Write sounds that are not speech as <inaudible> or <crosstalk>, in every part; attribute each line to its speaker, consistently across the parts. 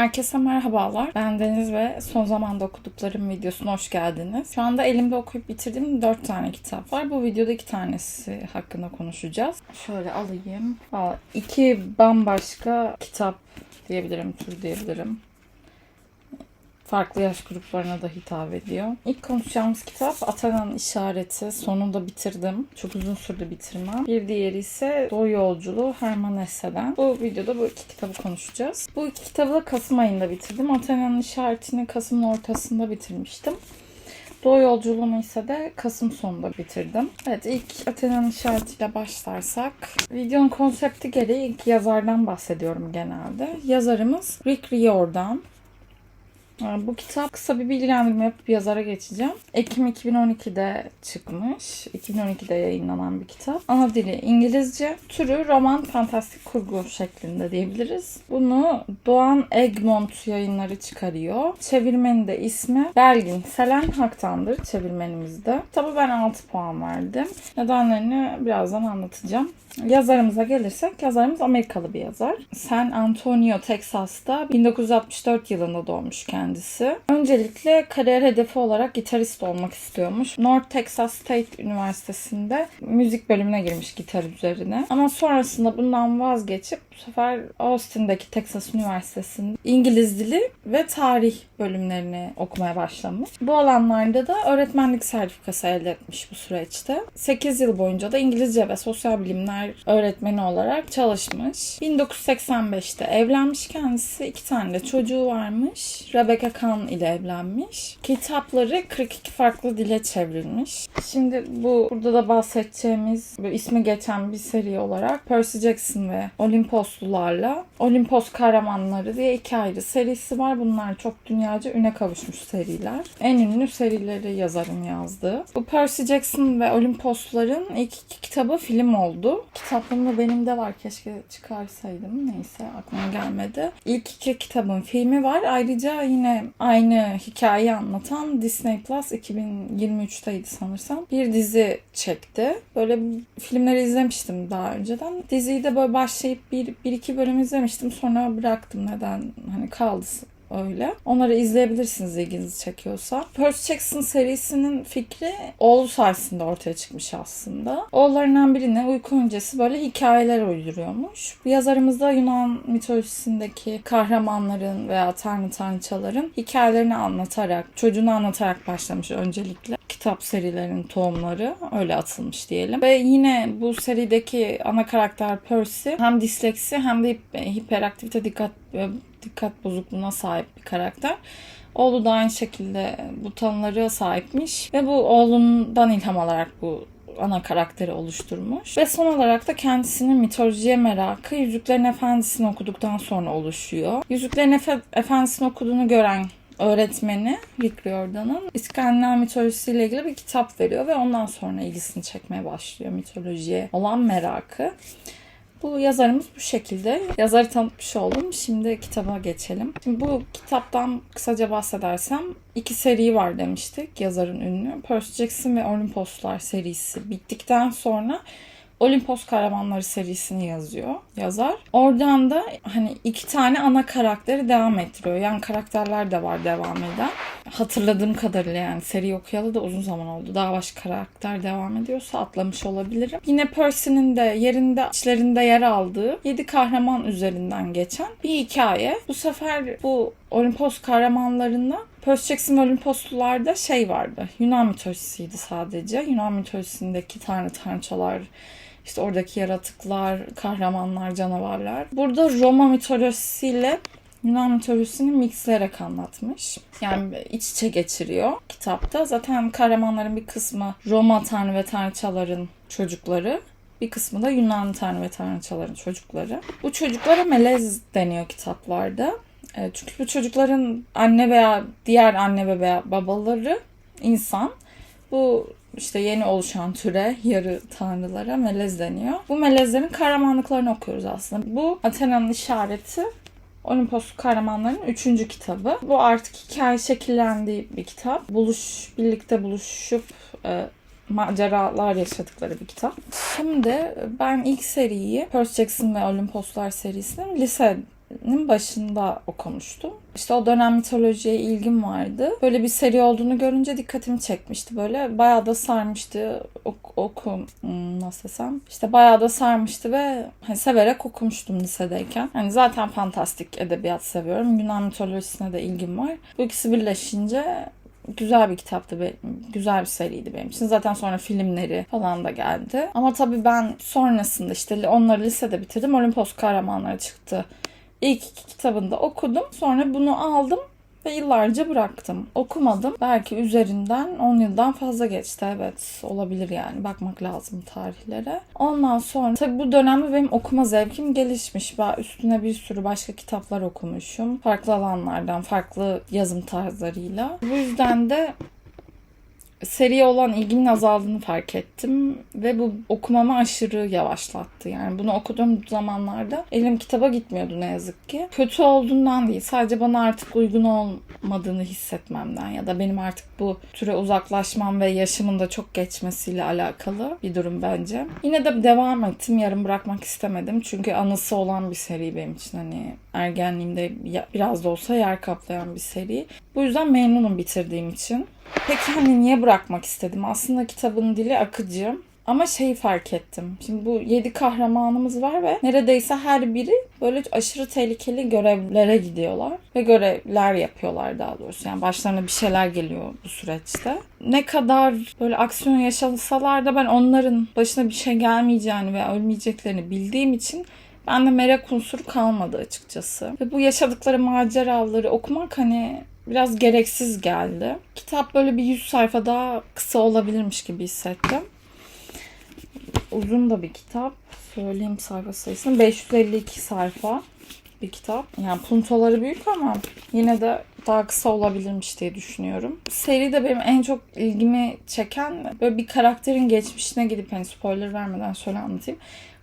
Speaker 1: Herkese merhabalar. Ben Deniz ve son zamanda okuduklarım videosuna hoş geldiniz. Şu anda elimde okuyup bitirdiğim 4 tane kitap var. Bu videoda 2 tanesi hakkında konuşacağız. Şöyle alayım. Aa, iki bambaşka kitap diyebilirim, tür diyebilirim. Farklı yaş gruplarına da hitap ediyor. İlk konuşacağımız kitap Atana'nın İşareti. Sonunda bitirdim. Çok uzun sürdü bitirmem. Bir diğeri ise Doğu Yolculuğu Herman Hesse'den. Bu videoda bu iki kitabı konuşacağız. Bu iki kitabı da Kasım ayında bitirdim. Atana'nın İşareti'ni Kasım'ın ortasında bitirmiştim. Doğu yolculuğumu ise de Kasım sonunda bitirdim. Evet ilk Athena'nın işaretiyle başlarsak. Videonun konsepti gereği ilk yazardan bahsediyorum genelde. Yazarımız Rick Riordan. Ee, Bu kitap kısa bir bilgilendirme yapıp yazara geçeceğim. Ekim 2012'de çıkmış. 2012'de yayınlanan bir kitap. Ana dili İngilizce. Türü roman fantastik kurgu şeklinde diyebiliriz. Bunu Doğan Egmont yayınları çıkarıyor. Çevirmenin de ismi Belgin Selen Hak'tandır çevirmenimizde. Tabii ben 6 puan verdim. Nedenlerini birazdan anlatacağım. Yazarımıza gelirsek yazarımız Amerikalı bir yazar. San Antonio, Texas'ta 1964 yılında doğmuş kendisi. Öncelikle kariyer hedefi olarak gitarist olmak istiyormuş. North Texas State Üniversitesi'nde müzik bölümüne girmiş gitar üzerine. Ama sonrasında bundan vazgeçip sefer Austin'daki Texas Üniversitesi'nde İngiliz dili ve tarih bölümlerini okumaya başlamış. Bu alanlarda da öğretmenlik sertifikası elde etmiş bu süreçte. 8 yıl boyunca da İngilizce ve sosyal bilimler öğretmeni olarak çalışmış. 1985'te evlenmiş kendisi. iki tane de çocuğu varmış. Rebecca Kahn ile evlenmiş. Kitapları 42 farklı dile çevrilmiş. Şimdi bu burada da bahsedeceğimiz ismi geçen bir seri olarak Percy Jackson ve Olimposlularla Olimpos Kahramanları diye iki ayrı serisi var. Bunlar çok dünyaca üne kavuşmuş seriler. En ünlü serileri yazarın yazdığı. Bu Percy Jackson ve Olimposluların ilk iki kitabı film oldu. Kitaplığımda benim de var. Keşke çıkarsaydım. Neyse aklıma gelmedi. İlk iki kitabın filmi var. Ayrıca yine aynı hikayeyi anlatan Disney Plus 2023'teydi sanırsam. Bir dizi çekti. Böyle filmleri izlemiştim daha önceden. Diziyi de böyle başlayıp bir, bir iki bölüm izlemiştim. Sonra bıraktım. Neden? Hani kaldı öyle. Onları izleyebilirsiniz ilginizi çekiyorsa. Percy Jackson serisinin fikri oğlu sayesinde ortaya çıkmış aslında. Oğullarından birine uyku öncesi böyle hikayeler uyduruyormuş. Yazarımız da Yunan mitolojisindeki kahramanların veya tanrı tanrıçaların hikayelerini anlatarak, çocuğunu anlatarak başlamış öncelikle. Kitap serilerinin tohumları öyle atılmış diyelim. Ve yine bu serideki ana karakter Percy hem disleksi hem de hiperaktivite dikkat dikkat bozukluğuna sahip bir karakter. Oğlu da aynı şekilde bu tanıları sahipmiş ve bu oğlundan ilham alarak bu ana karakteri oluşturmuş. Ve son olarak da kendisinin mitolojiye merakı Yüzüklerin Efendisi'ni okuduktan sonra oluşuyor. Yüzüklerin Efe- Efendisi'ni okuduğunu gören öğretmeni Rick Riordan'ın İskandinav mitolojisiyle ilgili bir kitap veriyor ve ondan sonra ilgisini çekmeye başlıyor mitolojiye olan merakı. Bu yazarımız bu şekilde. Yazarı tanıtmış oldum. Şimdi kitaba geçelim. Şimdi bu kitaptan kısaca bahsedersem iki seri var demiştik yazarın ünlü. Percy Jackson ve Olimposlar serisi bittikten sonra Olimpos Kahramanları serisini yazıyor yazar. Oradan da hani iki tane ana karakteri devam ettiriyor. Yan karakterler de var devam eden. Hatırladığım kadarıyla yani seri okuyalı da uzun zaman oldu. Daha başka karakter devam ediyorsa atlamış olabilirim. Yine Percy'nin de yerinde içlerinde yer aldığı yedi kahraman üzerinden geçen bir hikaye. Bu sefer bu Olimpos kahramanlarında Percy Jackson ve Olimposlularda şey vardı. Yunan mitolojisiydi sadece. Yunan mitolojisindeki tanrı tanrıçalar, işte oradaki yaratıklar, kahramanlar, canavarlar. Burada Roma mitolojisiyle Yunan mitolojisini mixleyerek anlatmış. Yani iç içe geçiriyor kitapta. Zaten kahramanların bir kısmı Roma tanrı ve tanrıçaların çocukları. Bir kısmı da Yunan tanrı ve tanrıçaların çocukları. Bu çocuklara melez deniyor kitaplarda. E, Çünkü bu çocukların anne veya diğer anne ve babaları insan. Bu işte yeni oluşan türe, yarı tanrılara melez deniyor. Bu melezlerin kahramanlıklarını okuyoruz aslında. Bu Athena'nın işareti Olimpos kahramanlarının üçüncü kitabı. Bu artık hikaye şekillendiği bir kitap. Buluş, birlikte buluşup e, maceralar yaşadıkları bir kitap. Şimdi ben ilk seriyi Percy Jackson ve Olimposlar serisinin lise lisenin başında okumuştum. İşte o dönem mitolojiye ilgim vardı. Böyle bir seri olduğunu görünce dikkatimi çekmişti böyle. Bayağı da sarmıştı ok, oku hmm, nasıl desem. İşte bayağı da sarmıştı ve hani severek okumuştum lisedeyken. Hani zaten fantastik edebiyat seviyorum. Yunan mitolojisine de ilgim var. Bu ikisi birleşince güzel bir kitaptı. Benim, güzel bir seriydi benim için. Zaten sonra filmleri falan da geldi. Ama tabii ben sonrasında işte onları lisede bitirdim. Olimpos kahramanları çıktı. İlk iki kitabını da okudum. Sonra bunu aldım ve yıllarca bıraktım. Okumadım. Belki üzerinden 10 yıldan fazla geçti. Evet olabilir yani. Bakmak lazım tarihlere. Ondan sonra tabii bu dönemde benim okuma zevkim gelişmiş. Ben üstüne bir sürü başka kitaplar okumuşum. Farklı alanlardan, farklı yazım tarzlarıyla. Bu yüzden de seriye olan ilgimin azaldığını fark ettim ve bu okumamı aşırı yavaşlattı. Yani bunu okuduğum zamanlarda elim kitaba gitmiyordu ne yazık ki. Kötü olduğundan değil sadece bana artık uygun olmadığını hissetmemden ya da benim artık bu türe uzaklaşmam ve yaşımın da çok geçmesiyle alakalı bir durum bence. Yine de devam ettim. Yarım bırakmak istemedim. Çünkü anısı olan bir seri benim için. Hani ergenliğimde biraz da olsa yer kaplayan bir seri. Bu yüzden memnunum bitirdiğim için. Peki hani niye bırakmak istedim? Aslında kitabın dili akıcı. Ama şeyi fark ettim. Şimdi bu yedi kahramanımız var ve neredeyse her biri böyle aşırı tehlikeli görevlere gidiyorlar. Ve görevler yapıyorlar daha doğrusu. Yani başlarına bir şeyler geliyor bu süreçte. Ne kadar böyle aksiyon yaşasalar da ben onların başına bir şey gelmeyeceğini ve ölmeyeceklerini bildiğim için ben de merak unsuru kalmadı açıkçası. Ve bu yaşadıkları maceraları okumak hani biraz gereksiz geldi. Kitap böyle bir 100 sayfa daha kısa olabilirmiş gibi hissettim. Uzun da bir kitap. Söyleyeyim sayfa sayısını. 552 sayfa bir kitap. Yani puntoları büyük ama yine de daha kısa olabilirmiş diye düşünüyorum. Seri de benim en çok ilgimi çeken böyle bir karakterin geçmişine gidip hani spoiler vermeden şöyle anlatayım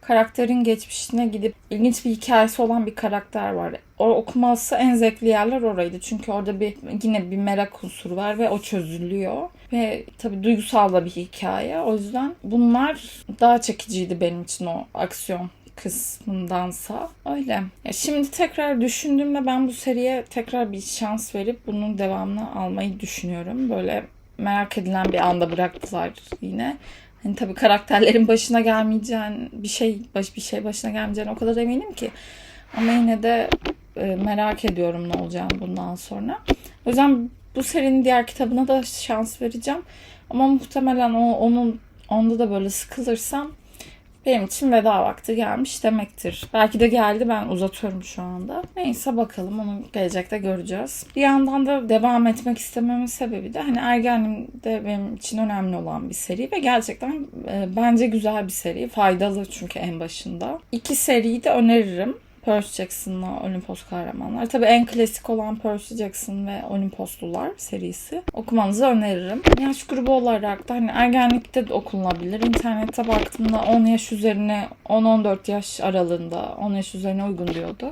Speaker 1: karakterin geçmişine gidip ilginç bir hikayesi olan bir karakter var. O okuması en zevkli yerler oraydı. Çünkü orada bir yine bir merak unsuru var ve o çözülüyor. Ve tabii duygusal da bir hikaye. O yüzden bunlar daha çekiciydi benim için o aksiyon kısmındansa öyle. Ya şimdi tekrar düşündüğümde ben bu seriye tekrar bir şans verip bunun devamını almayı düşünüyorum. Böyle merak edilen bir anda bıraktılar yine. Hani tabii karakterlerin başına gelmeyeceğin bir şey baş bir şey başına gelmeyeceğine o kadar eminim ki. Ama yine de e, merak ediyorum ne olacağını bundan sonra. O yüzden bu serinin diğer kitabına da şans vereceğim. Ama muhtemelen o onun onda da böyle sıkılırsam benim için veda vakti gelmiş demektir. Belki de geldi ben uzatıyorum şu anda. Neyse bakalım onu gelecekte göreceğiz. Bir yandan da devam etmek istememin sebebi de hani Ergenliğimde benim için önemli olan bir seri ve gerçekten e, bence güzel bir seri. Faydalı çünkü en başında. İki seriyi de öneririm. Percy Jackson'la Olimpos Kahramanlar. Tabii en klasik olan Percy Jackson ve Olimposlular serisi. Okumanızı öneririm. Yaş grubu olarak da hani ergenlikte de okunabilir. İnternette baktığımda 10 yaş üzerine 10-14 yaş aralığında 10 yaş üzerine uygun diyordu.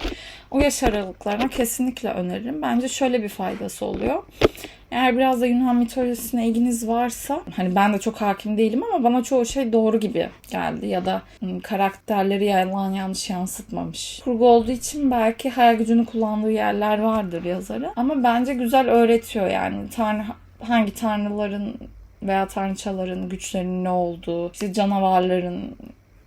Speaker 1: O yaş aralıklarına kesinlikle öneririm. Bence şöyle bir faydası oluyor. Eğer biraz da Yunan mitolojisine ilginiz varsa hani ben de çok hakim değilim ama bana çoğu şey doğru gibi geldi ya da hmm, karakterleri yalan yanlış yansıtmamış. Kurgu olduğu için belki hayal gücünü kullandığı yerler vardır yazarı ama bence güzel öğretiyor yani tanrı hangi tanrıların veya tanrıçaların güçlerinin ne olduğu, işte canavarların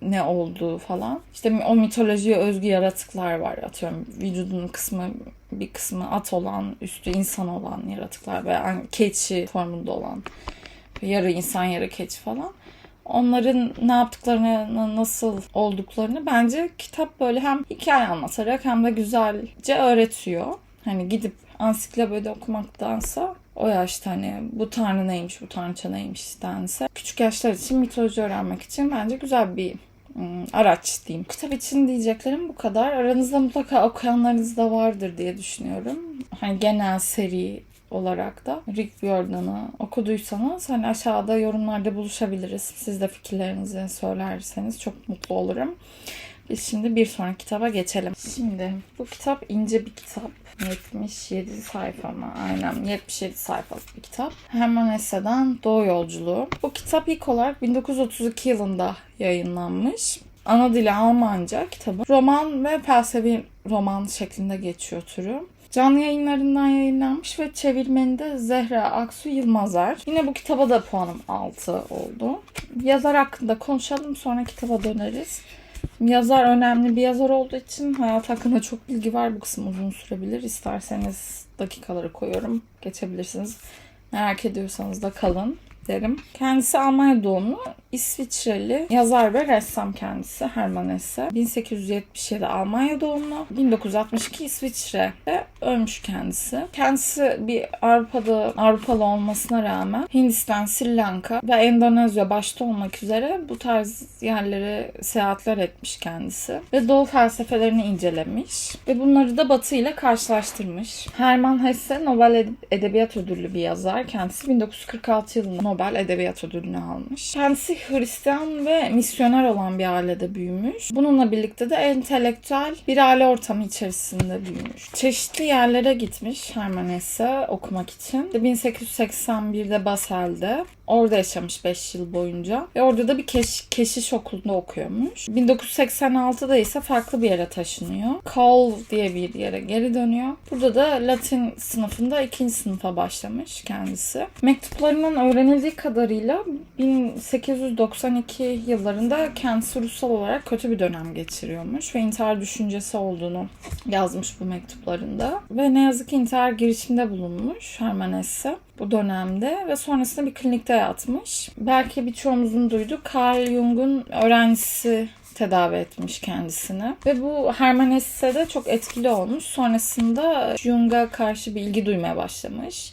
Speaker 1: ne olduğu falan. İşte o mitolojiye özgü yaratıklar var. Atıyorum vücudunun kısmı bir kısmı at olan, üstü insan olan yaratıklar veya keçi formunda olan yarı insan yarı keçi falan. Onların ne yaptıklarını, nasıl olduklarını bence kitap böyle hem hikaye anlatarak hem de güzelce öğretiyor. Hani gidip ansiklopedi okumaktansa o yaşta hani bu tanrı neymiş, bu tanrıça neymiş dense. Küçük yaşlar için mitoloji öğrenmek için bence güzel bir araç diyeyim. Kitap için diyeceklerim bu kadar. Aranızda mutlaka okuyanlarınız da vardır diye düşünüyorum. Hani genel seri olarak da Rick Riordan'ı okuduysanız hani aşağıda yorumlarda buluşabiliriz. Siz de fikirlerinizi söylerseniz çok mutlu olurum. Biz şimdi bir sonraki kitaba geçelim. Şimdi bu kitap ince bir kitap. 77 sayfa mı? Aynen 77 sayfalık bir kitap. Herman Hesse'den Doğu Yolculuğu. Bu kitap ilk olarak 1932 yılında yayınlanmış. Ana dili Almanca kitabı. Roman ve felsefi roman şeklinde geçiyor türü. Canlı yayınlarından yayınlanmış ve çevirmeni de Zehra Aksu Yılmazer. Yine bu kitaba da puanım 6 oldu. Yazar hakkında konuşalım sonra kitaba döneriz. Yazar önemli bir yazar olduğu için hayat hakkında çok bilgi var. Bu kısım uzun sürebilir. İsterseniz dakikaları koyuyorum. Geçebilirsiniz. Merak ediyorsanız da kalın derim. Kendisi Almanya doğumlu, İsviçreli yazar ve ressam kendisi Hermann Hesse. 1877 Almanya doğumlu, 1962 İsviçre'de ölmüş kendisi. Kendisi bir Avrupa'da Avrupalı olmasına rağmen Hindistan, Sri Lanka ve Endonezya başta olmak üzere bu tarz yerlere seyahatler etmiş kendisi ve Doğu felsefelerini incelemiş ve bunları da Batı ile karşılaştırmış. Hermann Hesse Nobel Edebiyat Ödüllü bir yazar. Kendisi 1946 yılında Nobel Edebiyat Ödülünü almış. Kendisi Hristiyan ve misyoner olan bir ailede büyümüş. Bununla birlikte de entelektüel bir aile ortamı içerisinde büyümüş. Çeşitli yerlere gitmiş Hermann okumak için. 1881'de Basel'de Orada yaşamış 5 yıl boyunca. Ve orada da bir keş, keşiş okulunda okuyormuş. 1986'da ise farklı bir yere taşınıyor. Call diye bir yere geri dönüyor. Burada da Latin sınıfında ikinci sınıfa başlamış kendisi. Mektuplarından öğrenildiği kadarıyla 1892 yıllarında kendisi ruhsal olarak kötü bir dönem geçiriyormuş ve intihar düşüncesi olduğunu yazmış bu mektuplarında. Ve ne yazık ki intihar girişiminde bulunmuş Hermann Hesse bu dönemde ve sonrasında bir klinikte yatmış. Belki birçoğumuzun duyduğu Carl Jung'un öğrencisi tedavi etmiş kendisini. Ve bu Hermann Hesse'de çok etkili olmuş. Sonrasında Jung'a karşı bir ilgi duymaya başlamış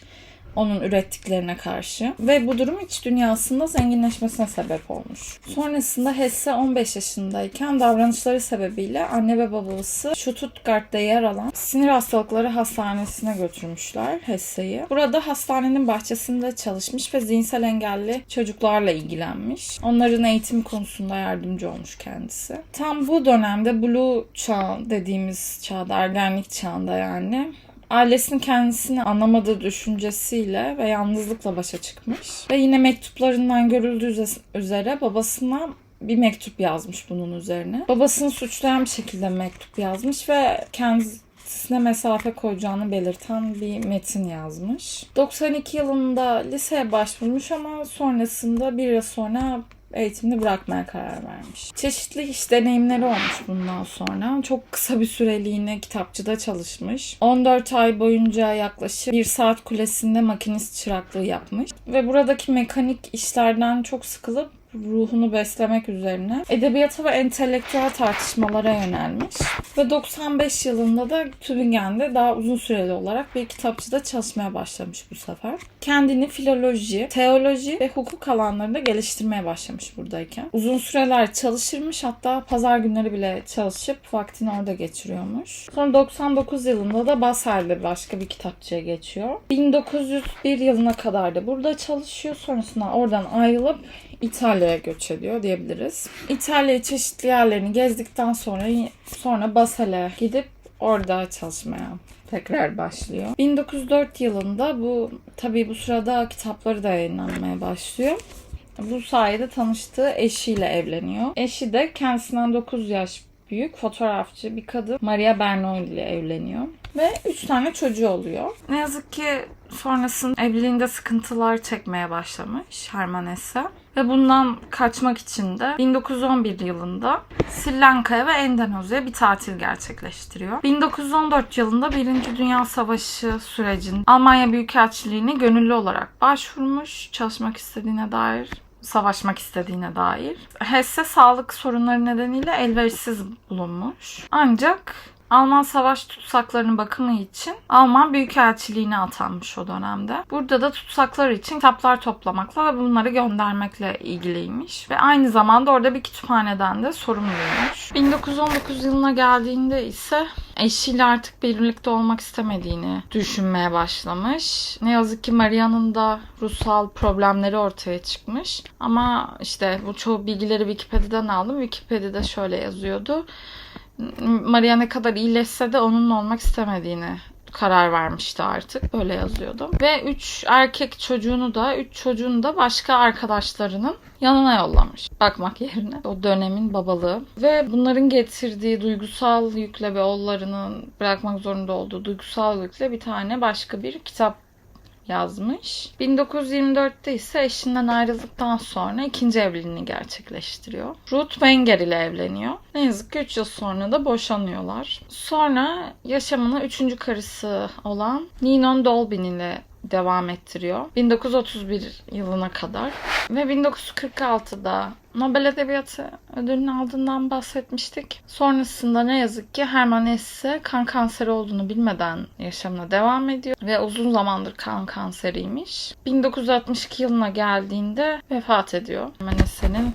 Speaker 1: onun ürettiklerine karşı ve bu durum iç dünyasında zenginleşmesine sebep olmuş. Sonrasında Hesse 15 yaşındayken davranışları sebebiyle anne ve babası Stuttgart'ta yer alan sinir hastalıkları hastanesine götürmüşler Hesse'yi. Burada hastanenin bahçesinde çalışmış ve zihinsel engelli çocuklarla ilgilenmiş. Onların eğitim konusunda yardımcı olmuş kendisi. Tam bu dönemde Blue çağ dediğimiz çağda, ergenlik çağında yani ailesinin kendisini anlamadığı düşüncesiyle ve yalnızlıkla başa çıkmış. Ve yine mektuplarından görüldüğü üzere babasına bir mektup yazmış bunun üzerine. Babasını suçlayan bir şekilde mektup yazmış ve kendisine mesafe koyacağını belirten bir metin yazmış. 92 yılında liseye başvurmuş ama sonrasında bir yıl sonra eğitimini bırakmaya karar vermiş. Çeşitli iş deneyimleri olmuş bundan sonra. Çok kısa bir süreliğine kitapçıda çalışmış. 14 ay boyunca yaklaşık bir saat kulesinde makinist çıraklığı yapmış. Ve buradaki mekanik işlerden çok sıkılıp ruhunu beslemek üzerine edebiyata ve entelektüel tartışmalara yönelmiş. Ve 95 yılında da Tübingen'de daha uzun süreli olarak bir kitapçıda çalışmaya başlamış bu sefer. Kendini filoloji, teoloji ve hukuk alanlarında geliştirmeye başlamış buradayken. Uzun süreler çalışırmış hatta pazar günleri bile çalışıp vaktini orada geçiriyormuş. Sonra 99 yılında da Basel'de başka bir kitapçıya geçiyor. 1901 yılına kadar da burada çalışıyor. Sonrasında oradan ayrılıp İtalya'ya göç ediyor diyebiliriz. İtalya'yı çeşitli yerlerini gezdikten sonra sonra Basel'e gidip orada çalışmaya tekrar başlıyor. 1904 yılında bu tabii bu sırada kitapları da yayınlanmaya başlıyor. Bu sayede tanıştığı eşiyle evleniyor. Eşi de kendisinden 9 yaş büyük fotoğrafçı bir kadın Maria Bernoli ile evleniyor. Ve 3 tane çocuğu oluyor. Ne yazık ki sonrasında evliliğinde sıkıntılar çekmeye başlamış Herman Hesse. Ve bundan kaçmak için de 1911 yılında Sri Lanka'ya ve Endonezya'ya bir tatil gerçekleştiriyor. 1914 yılında Birinci Dünya Savaşı sürecinde Almanya Büyükelçiliğine gönüllü olarak başvurmuş çalışmak istediğine dair savaşmak istediğine dair. Hesse sağlık sorunları nedeniyle elverişsiz bulunmuş. Ancak Alman savaş tutsaklarının bakımı için Alman Büyükelçiliğine atanmış o dönemde. Burada da tutsaklar için kitaplar toplamakla ve bunları göndermekle ilgiliymiş. Ve aynı zamanda orada bir kütüphaneden de sorumluymuş. 1919 yılına geldiğinde ise eşiyle artık birlikte olmak istemediğini düşünmeye başlamış. Ne yazık ki Maria'nın da ruhsal problemleri ortaya çıkmış. Ama işte bu çoğu bilgileri Wikipedia'dan aldım. Wikipedia'da şöyle yazıyordu. Maria ne kadar iyileşse de onunla olmak istemediğini karar vermişti artık. Böyle yazıyordu. Ve 3 erkek çocuğunu da 3 çocuğunu da başka arkadaşlarının yanına yollamış. Bakmak yerine. O dönemin babalığı. Ve bunların getirdiği duygusal yükle ve oğullarının bırakmak zorunda olduğu duygusal yükle bir tane başka bir kitap yazmış. 1924'te ise eşinden ayrıldıktan sonra ikinci evliliğini gerçekleştiriyor. Ruth Wenger ile evleniyor. Ne yazık ki 3 yıl sonra da boşanıyorlar. Sonra yaşamını üçüncü karısı olan Ninon Dolbin ile devam ettiriyor. 1931 yılına kadar. Ve 1946'da Nobel Edebiyatı ödülünü aldığından bahsetmiştik. Sonrasında ne yazık ki Hermann Hesse kan kanseri olduğunu bilmeden yaşamına devam ediyor. Ve uzun zamandır kan kanseriymiş. 1962 yılına geldiğinde vefat ediyor. Hermann Hesse'nin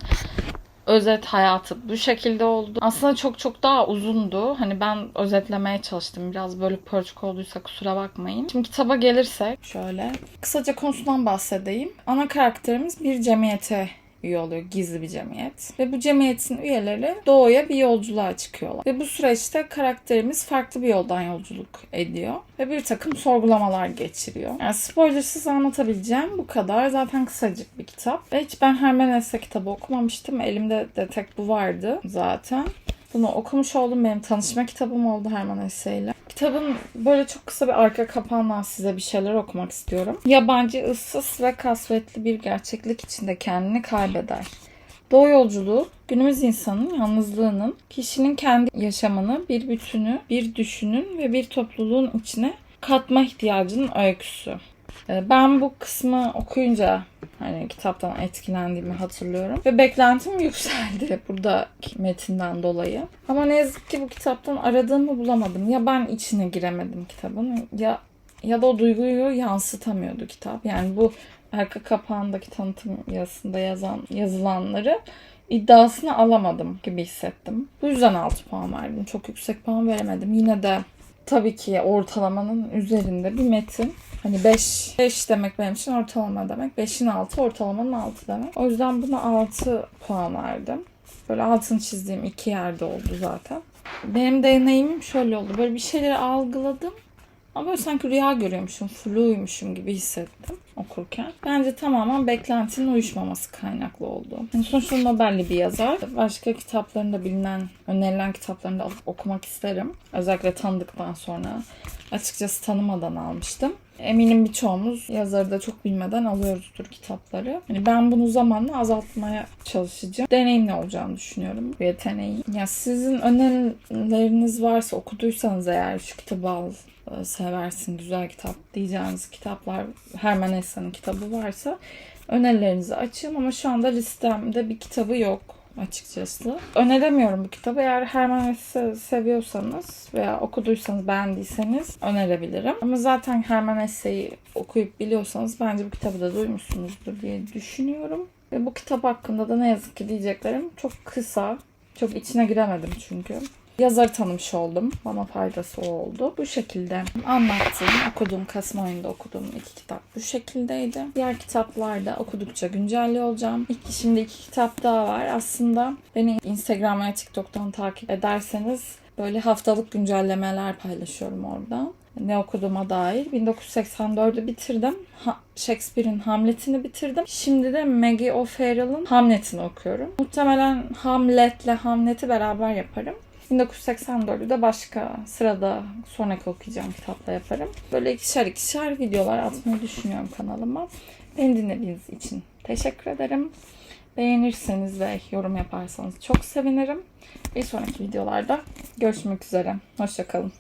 Speaker 1: özet hayatı bu şekilde oldu. Aslında çok çok daha uzundu. Hani ben özetlemeye çalıştım. Biraz böyle pörçük olduysa kusura bakmayın. Şimdi kitaba gelirsek şöyle. Kısaca konusundan bahsedeyim. Ana karakterimiz bir cemiyete üye oluyor. Gizli bir cemiyet. Ve bu cemiyetin üyeleri doğuya bir yolculuğa çıkıyorlar. Ve bu süreçte karakterimiz farklı bir yoldan yolculuk ediyor. Ve bir takım sorgulamalar geçiriyor. Yani spoilersız anlatabileceğim bu kadar. Zaten kısacık bir kitap. Ve hiç ben Herman Hesse kitabı okumamıştım. Elimde de tek bu vardı zaten. Bunu okumuş oldum. Benim tanışma kitabım oldu Herman Hesse ile. Kitabın böyle çok kısa bir arka kapağından size bir şeyler okumak istiyorum. Yabancı, ıssız ve kasvetli bir gerçeklik içinde kendini kaybeder. Doğu yolculuğu günümüz insanın yalnızlığının kişinin kendi yaşamını bir bütünü, bir düşünün ve bir topluluğun içine katma ihtiyacının öyküsü. Ee, Ben bu kısmı okuyunca hani kitaptan etkilendiğimi hatırlıyorum. Ve beklentim <laughs> yükseldi buradaki metinden dolayı. Ama ne yazık ki bu kitaptan aradığımı bulamadım. Ya ben içine giremedim kitabın ya ya da o duyguyu yansıtamıyordu kitap. Yani bu arka kapağındaki tanıtım yazısında yazan yazılanları iddiasını alamadım gibi hissettim. Bu yüzden 6 puan verdim. Çok yüksek puan veremedim. Yine de tabii ki ortalamanın üzerinde bir metin. Hani 5 5 demek benim için ortalama demek. 5'in altı ortalamanın altı demek. O yüzden buna 6 puan verdim. Böyle altını çizdiğim iki yerde oldu zaten. Benim deneyimim şöyle oldu. Böyle bir şeyleri algıladım. Ama böyle sanki rüya görüyormuşum, fluymuşum gibi hissettim okurken. Bence tamamen beklentinin uyuşmaması kaynaklı oldu. Yani sonuçta Nobel'li bir yazar. Başka kitaplarında bilinen, önerilen kitaplarını da alıp okumak isterim. Özellikle tanıdıktan sonra. Açıkçası tanımadan almıştım. Eminim birçoğumuz yazarı da çok bilmeden alıyoruzdur kitapları. Yani ben bunu zamanla azaltmaya çalışacağım. Deneyimli olacağını düşünüyorum bu yeteneğin. Ya sizin önerileriniz varsa okuduysanız eğer şu kitabı al e, seversin güzel kitap diyeceğiniz kitaplar Herman Hesse'nin kitabı varsa önerilerinizi açayım ama şu anda listemde bir kitabı yok açıkçası. Öneremiyorum bu kitabı. Eğer Herman Hesse seviyorsanız veya okuduysanız, beğendiyseniz önerebilirim. Ama zaten Herman Hesse'yi okuyup biliyorsanız bence bu kitabı da duymuşsunuzdur diye düşünüyorum. Ve bu kitap hakkında da ne yazık ki diyeceklerim çok kısa. Çok içine giremedim çünkü. Yazarı tanımış oldum. Bana faydası oldu. Bu şekilde anlattığım, okuduğum, Kasım ayında okuduğum iki kitap bu şekildeydi. Diğer kitaplarda okudukça güncelli olacağım. İlk, şimdi iki kitap daha var. Aslında beni Instagram ve TikTok'tan takip ederseniz böyle haftalık güncellemeler paylaşıyorum oradan. Ne okuduğuma dair. 1984'ü bitirdim. Ha- Shakespeare'in Hamlet'ini bitirdim. Şimdi de Maggie O'Farrell'ın Hamlet'ini okuyorum. Muhtemelen Hamlet'le Hamlet'i beraber yaparım. 1984'ü de başka sırada sonraki okuyacağım kitapla yaparım. Böyle ikişer ikişer videolar atmayı düşünüyorum kanalıma. Beni dinlediğiniz için teşekkür ederim. Beğenirseniz ve yorum yaparsanız çok sevinirim. Bir sonraki videolarda görüşmek üzere. Hoşçakalın.